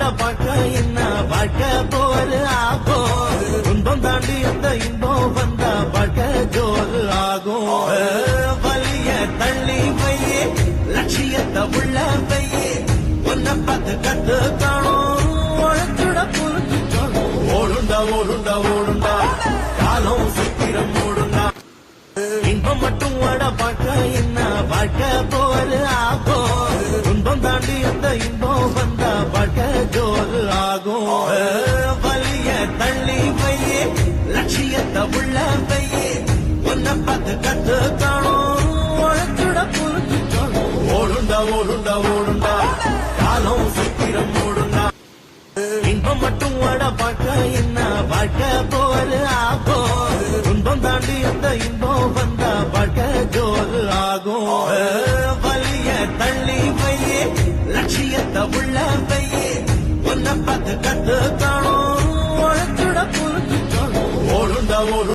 வாட பார்க்க என்ன வாழ்க்கை போரு ஆகும் துன்பம் தாண்டி அந்த இன்பம் வந்தா வாழ்க்கை ஜோரு ஆகும். வலிய தள்ளி வையே லட்சியத்தை உள்ள வையே. உன்னை பார்த்து கத்து காணும் உழைச்சுட புரிஞ்சுக்கணும். ஓடுண்டா ஓடுண்டா ஓடுண்டா. காலம் சுத்திரம் ஓடுண்டா. இன்பம் மட்டும் வாட பார்க்க என்ன வாழ்க்கை போரு ஆகும் துன்பம் தாண்டி அந்த இன்பம் எல்லாம் கையே உன்னை பார்த்து கத்துக்கணும் உழைச்சுட புரிஞ்சுக்கணும் ஓடுண்டா ஓடுண்டா ஓடுண்டா காலம் சீக்கிரம் ஓடுண்டா இன்பம் மட்டும் வாட பார்க்க என்ன பார்க்க போரு ஆகோ துன்பம் தாண்டி அந்த இன்பம் வந்தா பார்க்க ஜோரு ஆகும் வலிய தள்ளி பையே லட்சியத்தை உள்ள பையே உன்னை பார்த்து கத்துக்கணும் உழைச்சுட புரிஞ்சுக்கணும் ஓடுண்டா ஓடு